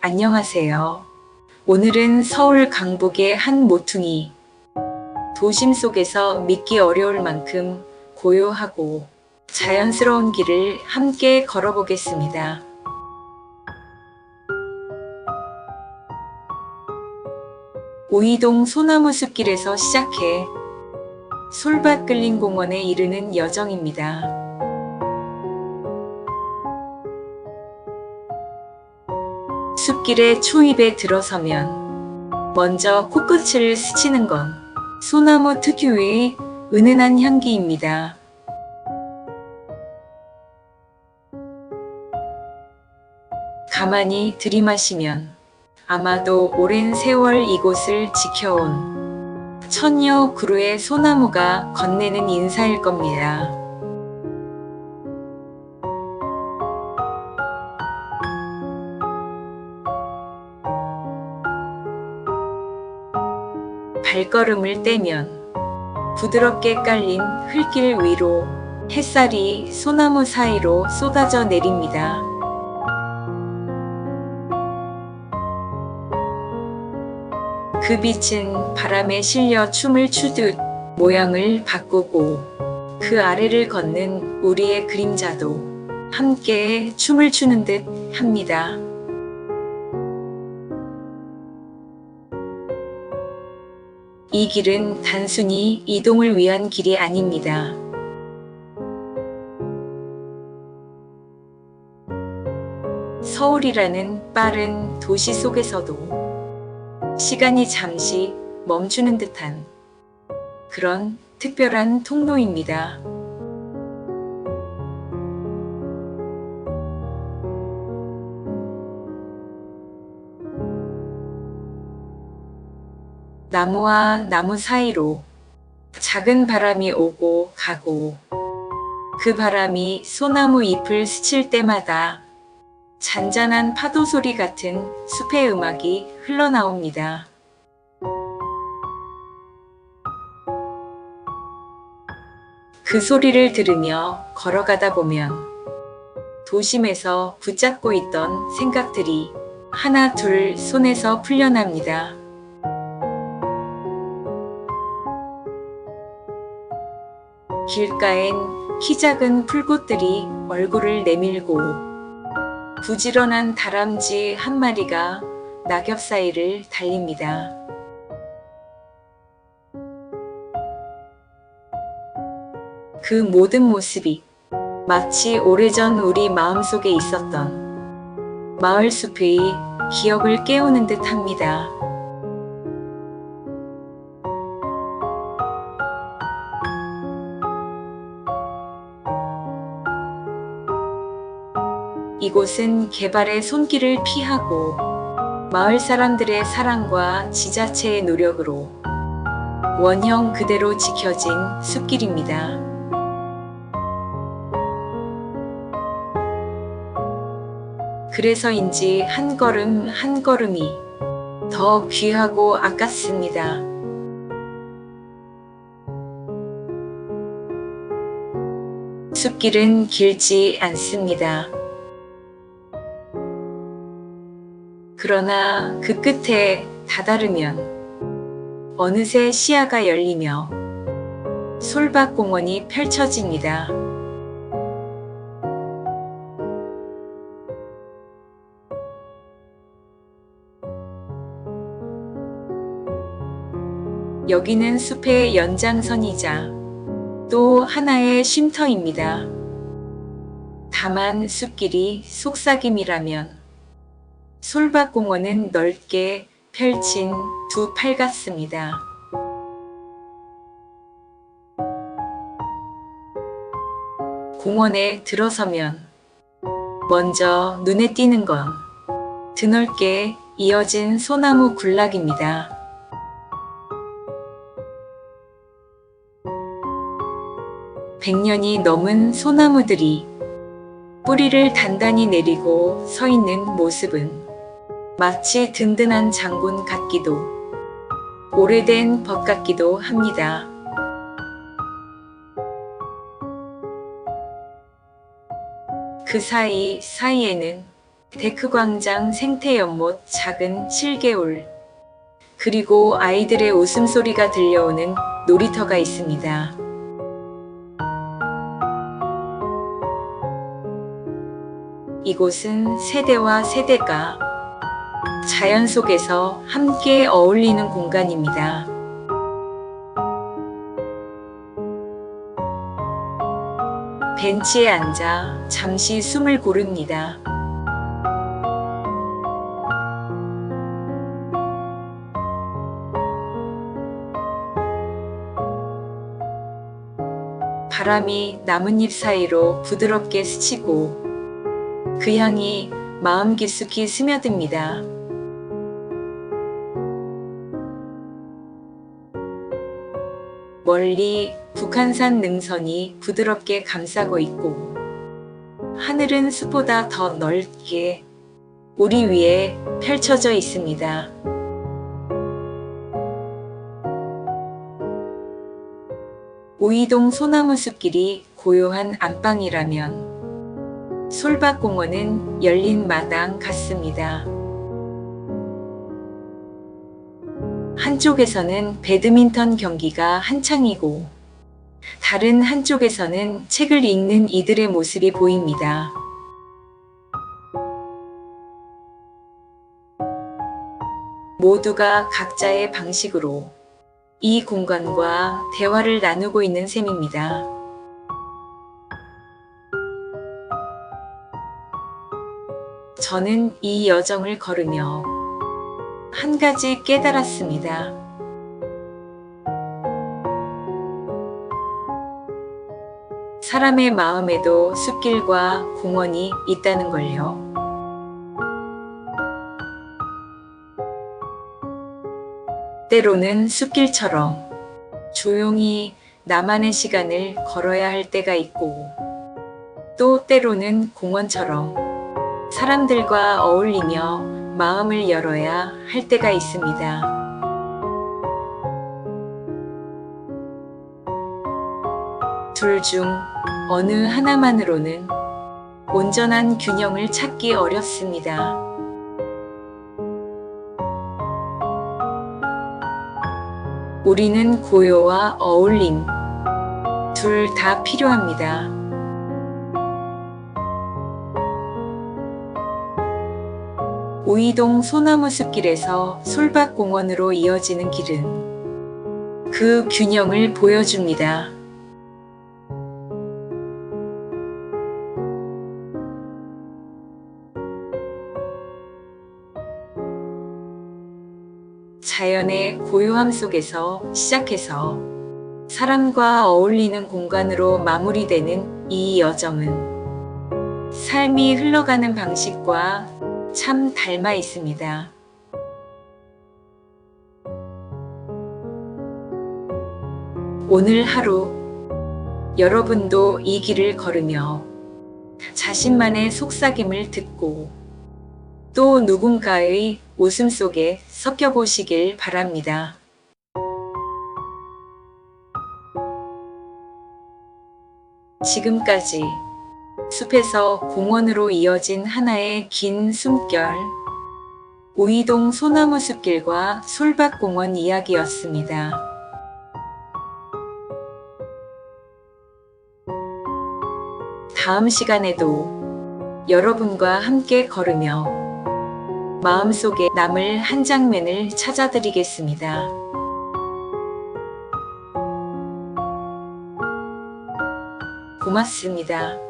안녕하세요. 오늘은 서울 강북의 한 모퉁이. 도심 속에서 믿기 어려울 만큼 고요하고 자연스러운 길을 함께 걸어보겠습니다. 오이동 소나무 숲길에서 시작해 솔밭 끌린 공원에 이르는 여정입니다. 숲길의 초입에 들어서면 먼저 코끝을 스치는 건 소나무 특유의 은은한 향기입니다. 가만히 들이마시면 아마도 오랜 세월 이곳을 지켜온 천여 그루의 소나무가 건네는 인사일 겁니다. 발걸음을 떼면 부드럽게 깔린 흙길 위로 햇살이 소나무 사이로 쏟아져 내립니다. 그 빛은 바람에 실려 춤을 추듯 모양을 바꾸고 그 아래를 걷는 우리의 그림자도 함께 춤을 추는 듯 합니다. 이 길은 단순히 이동을 위한 길이 아닙니다. 서울이라는 빠른 도시 속에서도 시간이 잠시 멈추는 듯한 그런 특별한 통로입니다. 나무와 나무 사이로 작은 바람이 오고 가고 그 바람이 소나무 잎을 스칠 때마다 잔잔한 파도 소리 같은 숲의 음악이 흘러나옵니다. 그 소리를 들으며 걸어가다 보면 도심에서 붙잡고 있던 생각들이 하나 둘 손에서 풀려납니다. 길가엔 키 작은 풀꽃들이 얼굴을 내밀고 부지런한 다람쥐 한 마리가 낙엽 사이를 달립니다. 그 모든 모습이 마치 오래전 우리 마음속에 있었던 마을 숲의 기억을 깨우는 듯 합니다. 이곳은 개발의 손길을 피하고 마을 사람들의 사랑과 지자체의 노력으로 원형 그대로 지켜진 숲길입니다. 그래서인지 한 걸음 한 걸음이 더 귀하고 아깝습니다. 숲길은 길지 않습니다. 그러나 그 끝에 다다르면 어느새 시야가 열리며 솔밭 공원이 펼쳐집니다. 여기는 숲의 연장선이자 또 하나의 쉼터입니다. 다만 숲길이 속삭임이라면 솔밭공원은 넓게 펼친 두 팔 같습니다. 공원에 들어서면 먼저 눈에 띄는 건 드넓게 이어진 소나무 군락입니다. 백년이 넘은 소나무들이 뿌리를 단단히 내리고 서 있는 모습은 마치 든든한 장군 같기도 오래된 벗 같기도 합니다. 그 사이 사이에는 데크 광장 생태 연못 작은 실개울 그리고 아이들의 웃음소리가 들려오는 놀이터가 있습니다. 이곳은 세대와 세대가 자연 속에서 함께 어울리는 공간입니다. 벤치에 앉아 잠시 숨을 고릅니다. 바람이 나뭇잎 사이로 부드럽게 스치고 그 향이 마음 깊숙이 스며듭니다. 멀리 북한산 능선이 부드럽게 감싸고 있고 하늘은 숲보다 더 넓게 우리 위에 펼쳐져 있습니다. 오이동 소나무 숲길이 고요한 안방이라면 솔밭공원은 열린 마당 같습니다. 한쪽에서는 배드민턴 경기가 한창이고 다른 한쪽에서는 책을 읽는 이들의 모습이 보입니다. 모두가 각자의 방식으로 이 공간과 대화를 나누고 있는 셈입니다. 저는 이 여정을 걸으며 한 가지 깨달았습니다. 사람의 마음에도 숲길과 공원이 있다는 걸요. 때로는 숲길처럼 조용히 나만의 시간을 걸어야 할 때가 있고, 또 때로는 공원처럼 사람들과 어울리며 마음을 열어야 할 때가 있습니다. 둘 중 어느 하나만으로는 온전한 균형을 찾기 어렵습니다. 우리는 고요와 어울림, 둘 다 필요합니다. 오이동 소나무 숲길에서 솔밭공원으로 이어지는 길은 그 균형을 보여줍니다. 자연의 고요함 속에서 시작해서 사람과 어울리는 공간으로 마무리되는 이 여정은 삶이 흘러가는 방식과 참 닮아 있습니다. 오늘 하루 여러분도 이 길을 걸으며 자신만의 속삭임을 듣고 또 누군가의 웃음 속에 섞여 보시길 바랍니다. 지금까지 숲에서 공원으로 이어진 하나의 긴 숨결, 우이동 소나무 숲길과 솔밭공원 이야기였습니다. 다음 시간에도 여러분과 함께 걸으며 마음속에 남을 한 장면을 찾아드리겠습니다. 고맙습니다.